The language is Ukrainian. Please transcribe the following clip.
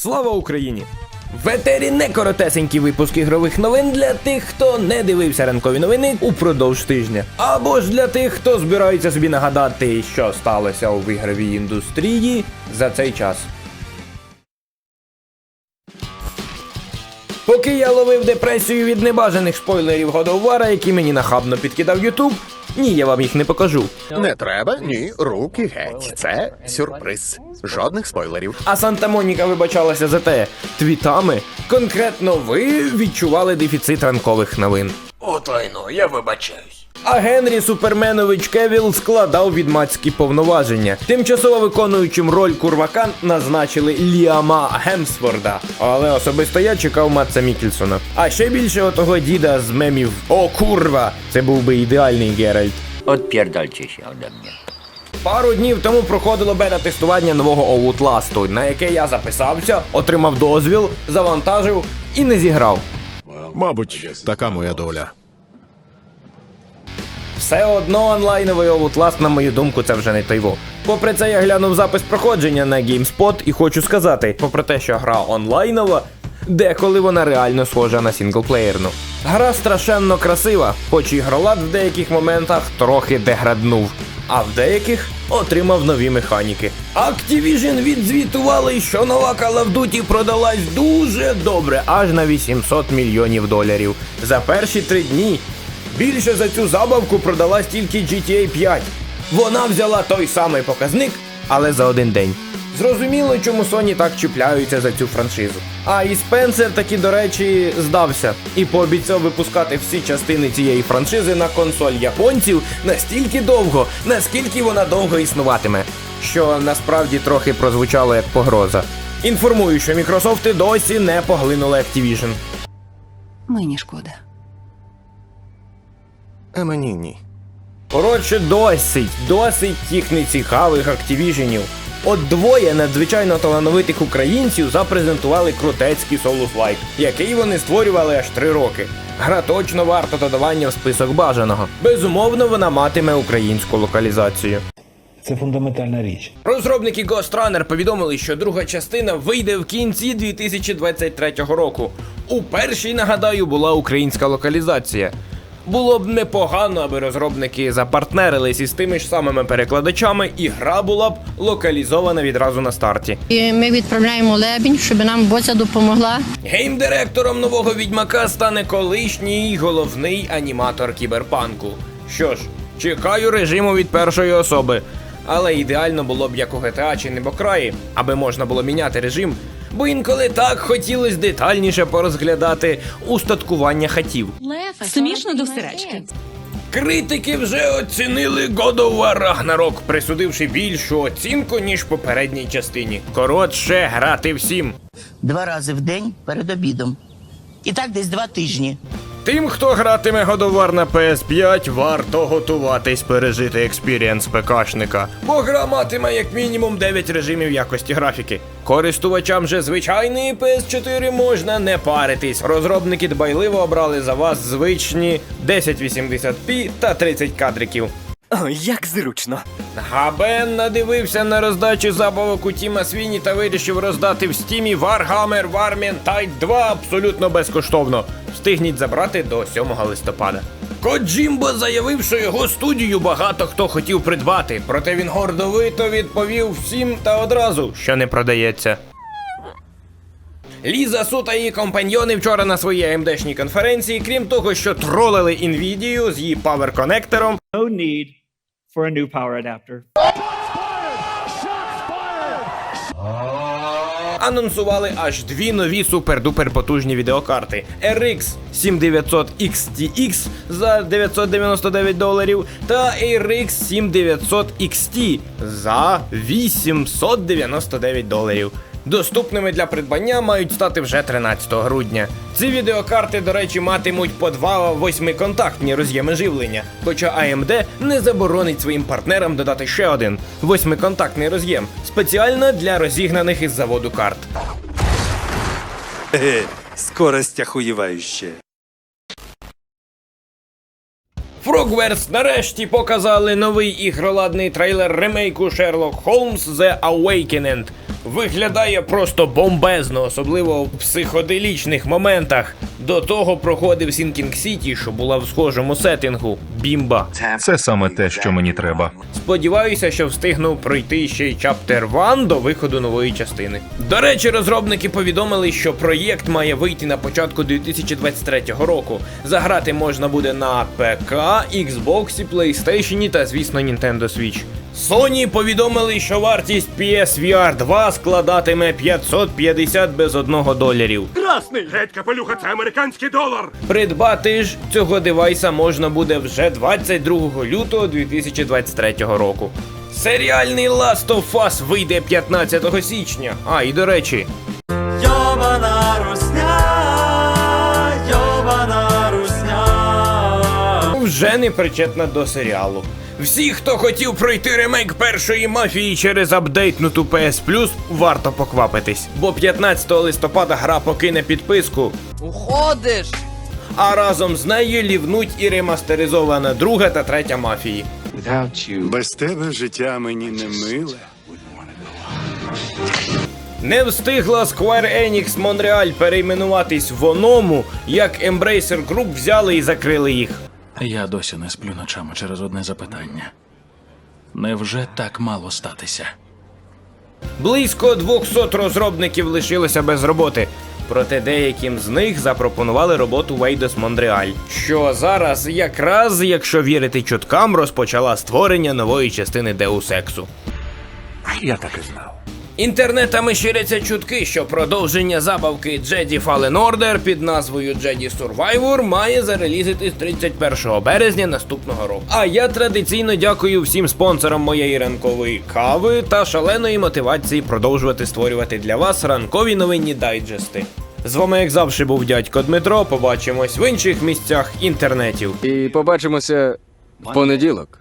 Слава Україні! В етері не коротесенький випуск ігрових новин для тих, хто не дивився ранкові новини упродовж тижня. Або ж для тих, хто збирається собі нагадати, що сталося у ігровій індустрії за цей час. Поки я ловив депресію від небажаних спойлерів War, які мені нахабно підкидав Ютуб, ні, я вам їх не покажу. Не треба, ні, руки геть. Це сюрприз. Жодних спойлерів. А Санта Моніка вибачалася за те, твітами конкретно ви відчували дефіцит ранкових новин. Отайно, я вибачаюсь. А Генрі Суперменович Кевіл складав відмацькі повноваження. Тимчасово виконуючим роль курвака назначили Ліама Гемсворда. Але особисто я чекав Матса Мікельсона. А ще більше отого діда з мемів О курва! Це був би ідеальний Геральт. Się ode mnie. Пару днів тому проходило бета-тестування нового Outlast, на яке я записався, отримав дозвіл, завантажив і не зіграв. Мабуть, така моя доля. Все одно онлайновий Outlast, на мою думку, це вже не тойво. Попри це, я глянув запис проходження на GameSpot і хочу сказати, попри те, що гра онлайнова, деколи вона реально схожа на сінглплеєрну. Гра страшенно красива, хоч ігролад в деяких моментах трохи деграднув, а в деяких отримав нові механіки. Activision відзвітували, що нова Call of Duty продалась дуже добре, аж на 800 мільйонів доларів за перші три дні. Більше за цю забавку продалась тільки GTA 5. Вона взяла той самий показник, але за один день. Зрозуміло, чому Sony так чіпляються за цю франшизу. А і Спенсер таки, до речі, здався і пообіцяв випускати всі частини цієї франшизи на консоль японців настільки довго, наскільки вона довго існуватиме, що насправді трохи прозвучало як погроза. Інформую, що Мікрософти досі не поглинули Activision. Мені шкода. А мені ні. Коротше, досить, досить тих нецікавих активіженів. От двоє надзвичайно талановитих українців запрезентували крутецький Souls Like, який вони створювали аж три роки. Гра точно варта додавання в список бажаного. Безумовно, вона матиме українську локалізацію. Це фундаментальна річ. Розробники Ghost Runner повідомили, що друга частина вийде в кінці 2023 року. У першій, нагадаю, була українська локалізація. Було б непогано, аби розробники запартнерились із тими ж самими перекладачами, і гра була б локалізована відразу на старті. І ми відправляємо лебінь, щоб нам Боця допомогла. Геймдиректором нового відьмака стане колишній головний аніматор кіберпанку. Що ж, чекаю режиму від першої особи. Але ідеально було б як у GTA чи Небокраї, аби можна було міняти режим, бо інколи так хотілося детальніше порозглядати устаткування хатів. Смішно до всеречки. Критики вже оцінили God of War Ragnarok, присудивши більшу оцінку, ніж попередній частині. Коротше, грати всім. два рази в день перед обідом. І так десь два тижні. Тим, хто гратиме годовар на PS5, варто готуватись пережити експірієнс ПКшника, бо гра матиме як мінімум 9 режимів якості графіки. Користувачам же звичайної PS4 можна не паритись. Розробники дбайливо обрали за вас звичні 1080p та 30 кадриків. Jak zrучно. Габен надивився на роздачу забавок у Тіма Свіні та вирішив роздати в стімі Warhammer Warmind Tide 2 абсолютно безкоштовно. Встигніть забрати до 7 листопада. Коджімбо заявив, що його студію багато хто хотів придбати, проте він гордовито відповів всім та одразу, що не продається. Ліза Су та її компаньйони вчора на своїй AMD-шній конференції, крім того, що тролили Nvidia з її павер-конектором, no need for a new power adapter. анонсували аж дві нові супер-дупер потужні відеокарти RX 7900 XTX за 999 доларів та RX 7900 XT за 899 доларів. Доступними для придбання мають стати вже 13 грудня. Ці відеокарти, до речі, матимуть по два восьмиконтактні роз'єми живлення, хоча AMD не заборонить своїм партнерам додати ще один восьмиконтактний роз'єм, спеціально для розігнаних із заводу карт. Скорость охуевающая. Frogwares нарешті показали новий ігроладний трейлер ремейку Sherlock Holmes The Awakened. Виглядає просто бомбезно, особливо в психоделічних моментах. До того проходив Sinking City, що була в схожому сеттингу. Бімба. Це саме те, що мені треба. Сподіваюся, що встигну пройти ще й Chapter 1 до виходу нової частини. До речі, розробники повідомили, що проєкт має вийти на початку 2023 року. Заграти можна буде на ПК, Xbox, PlayStation та, звісно, Nintendo Switch. Sony повідомили, що вартість PSVR 2 складатиме 550 без одного доларів. Красний! Геть капелюха, це американський долар! Придбати ж цього девайса можна буде вже 22 лютого 2023 року. Серіальний Last of Us вийде 15 січня. А, і до речі, вже не причетна до серіалу. Всі, хто хотів пройти ремейк першої мафії через апдейтнуту PS Plus, варто поквапитись. Бо 15 листопада гра покине підписку. Уходиш! А разом з нею лівнуть і ремастеризована друга та третя мафії. Без тебе життя мені не миле. Не встигла Square Enix Montreal перейменуватись в Оному, як Embracer Group взяли і закрили їх. Я досі не сплю ночами через одне запитання. Невже так мало статися? Близько 200 розробників лишилося без роботи. Проте деяким з них запропонували роботу в Eidos Montreal, що зараз, якраз, якщо вірити чуткам, розпочала створення нової частини Deus Exу. Я так і знав. Інтернетами ширяться чутки, що продовження забавки Jedi Fallen Order під назвою Jedi Survivor має зарелізитись 31 березня наступного року. А я традиційно дякую всім спонсорам моєї ранкової кави та шаленої мотивації продовжувати створювати для вас ранкові новинні дайджести. З вами, як завжди, був дядько Дмитро. Побачимось в інших місцях інтернетів. І побачимося в понеділок.